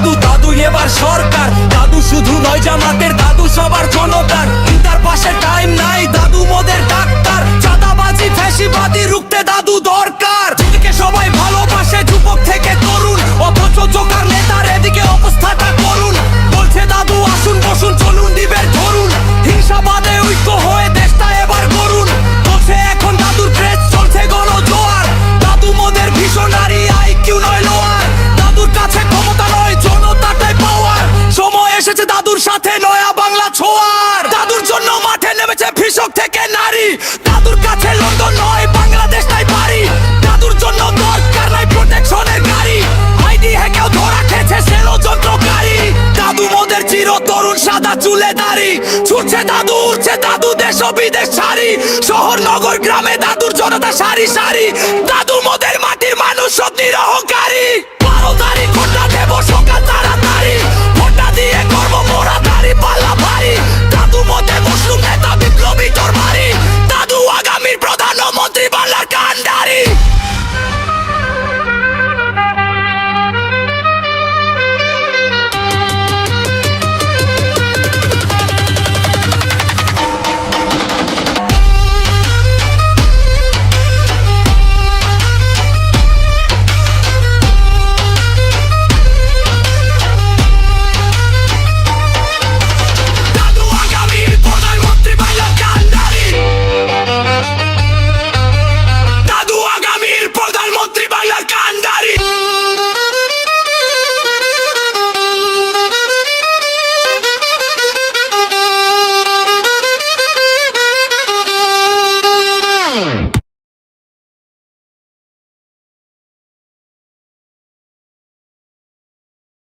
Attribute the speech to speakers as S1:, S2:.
S1: দাদু দাদু এবার সরকার। দাদু শুধু নয় জামাতে সাদা চুলে দাড়ি, ছুটছে দাদু উঠছে দাদু, দেশ বিদেশ সারি। শহর, নগর, গ্রামে দাদুর জনতা সারি সারি। দাদু মোদের মাটির মানুষ সব নিরহংকারী।